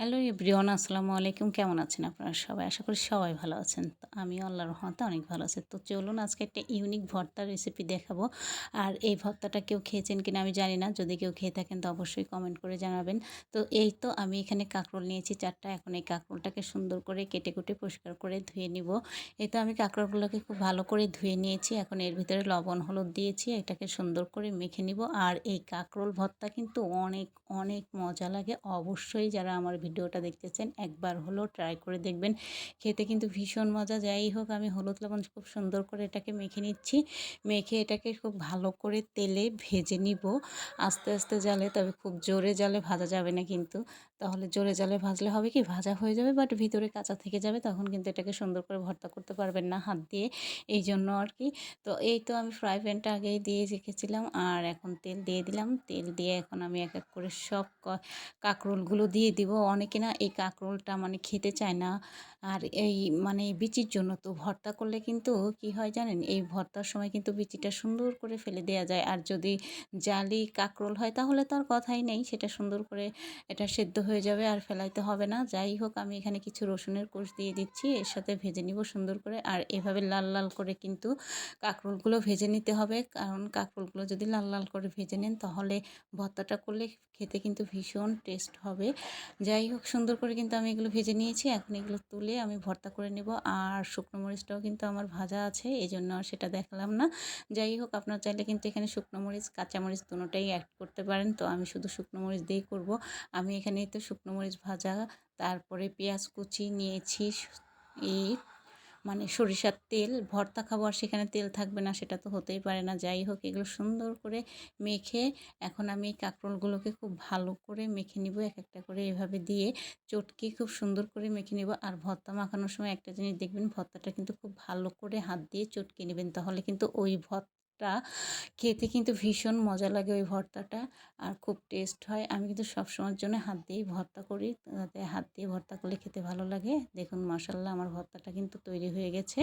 Hello everyone, আসসালামু আলাইকুম। কেমন আছেন আপনারা সবাই? আশা করি সবাই ভালো আছেন। তো আমিও আল্লাহর রহমতে অনেক ভালো আছি। তো চলুন আজকে একটা ইউনিক ভর্তার রেসিপি দেখাবো। আর এই ভর্তাটা কেউ খেয়েছেন কিনা আমি জানি না। যদি কেউ খেয়ে থাকেন তো অবশ্যই কমেন্ট করে জানাবেন। তো এই তো আমি এখানে কাঁকরোল নিয়েছি, চারটা। এখন এই কাঁকরোলটাকে সুন্দর করে কেটে কুটে পরিষ্কার করে ধুয়ে নিব। এই তো আমি কাঁকরোলগুলোকে খুব ভালো করে ধুয়ে নিয়েছি। এখন এর ভিতরে লবণ, হলুদ দিয়েছি। এটাকে সুন্দর করে মেখে নিব। আর এই কাঁকরোল ভর্তা কিন্তু অনেক অনেক মজা লাগে। অবশ্যই যারা আমার ভিডিওটা দেখতেছেন, একবার হলো ট্রাই করে দেখবেন। খেতে কিন্তু ভীষণ মজা। যাই হোক, আমি হলুদ লবণ খুব সুন্দর করে এটাকে মেখে নিচ্ছি। মেখে এটাকে খুব ভালো করে তেলে ভেজে নিব। আস্তে আস্তে জালে, তবে খুব জোরে জালে ভাজা যাবে না কিন্তু। তাহলে জোরে জালে ভাজলে হবে কি? ভাজা হয়ে যাবে বাট ভিতরে কাঁচা থেকে যাবে, তখন কিন্তু এটাকে সুন্দর করে ভর্তা করতে পারবেন না হাত দিয়ে। এই জন্য আর কি। তো এই তো আমি ফ্রাই প্যানটা আগেই দিয়ে রেখেছিলাম, আর এখন তেল দিয়ে দিলাম। তেল দিয়ে এখন আমি এক এক করে সব কাঁকরোলগুলো দিয়ে দিব। অনেকে না, এই কাঁকরোলটা মানে খেতে চায় না। আর এই মানে বিচির জন্য তো ভর্তা করলে কিন্তু কি হয় জানেন, এই ভর্তার সময় কিন্তু বিচিটা সুন্দর করে ফেলে দেওয়া যায়। আর যদি জালি কাঁকরোল হয় তাহলে তো আর কথাই নেই, সেটা সুন্দর করে এটা সেদ্ধ হয়ে যাবে আর ফেলাইতে হবে না। যাই হোক, আমি এখানে কিছু রসুনের কোষ দিয়ে দিচ্ছি, এর সাথে ভেজে নিব সুন্দর করে। আর এভাবে লাল লাল করে কিন্তু কাঁকরোলগুলো ভেজে নিতে হবে। কারণ কাঁকরোলগুলো যদি লাল লাল করে ভেজে নেন তাহলে ভর্তাটা করলে খেতে কিন্তু ভীষণ টেস্ট হবে। যাই হোক, সুন্দর করে কিন্তু আমি এগুলো ভেজে নিয়েছি। এখন এগুলো তুলে আমি ভর্তা করে নেব। আর শুকনো মরিচটাও কিন্তু আমার ভাজা আছে এই জন্য আর সেটা দেখালাম না। যাই হোক, আপনার চাইলে কিন্তু এখানে শুকনো মরিচ, কাঁচা মরিচ দুটোটাই অ্যাড করতে পারেন। তো আমি শুধু শুকনো মরিচ দিয়েই করব। আমি এখানে তো শুকনো মরিচ ভাজা, তারপরে পেঁয়াজ কুচি নিয়েছি। এই মানে সরিষার তেল, ভর্তা খাব আর সেখানে তেল থাকবে না, সেটা তো হতেই পারে না। যাই হোক, এগুলো সুন্দর করে মেখে এখন আমি এই কাঁকরোলগুলোকে খুব ভালো করে মেখে নিব, এক একটা করে এভাবে দিয়ে চটকে খুব সুন্দর করে মেখে নেব। আর ভর্তা মাখানোর সময় একটা জিনিস দেখবেন, ভর্তাটা কিন্তু খুব ভালো করে হাত দিয়ে চটকে নেবেন, তাহলে কিন্তু ওই ভর্তা ভর্তা খেতে কিন্তু ভীষণ মজা লাগে ওই ভর্তাটা। আর খুব টেস্ট হয়। আমি কিন্তু সবসময়ের জন্য হাত দিয়েই ভর্তা করি। তাতে হাত দিয়ে ভর্তা করলে খেতে ভালো লাগে। দেখুন মশাল্লা আমার ভর্তাটা কিন্তু তৈরি হয়ে গেছে।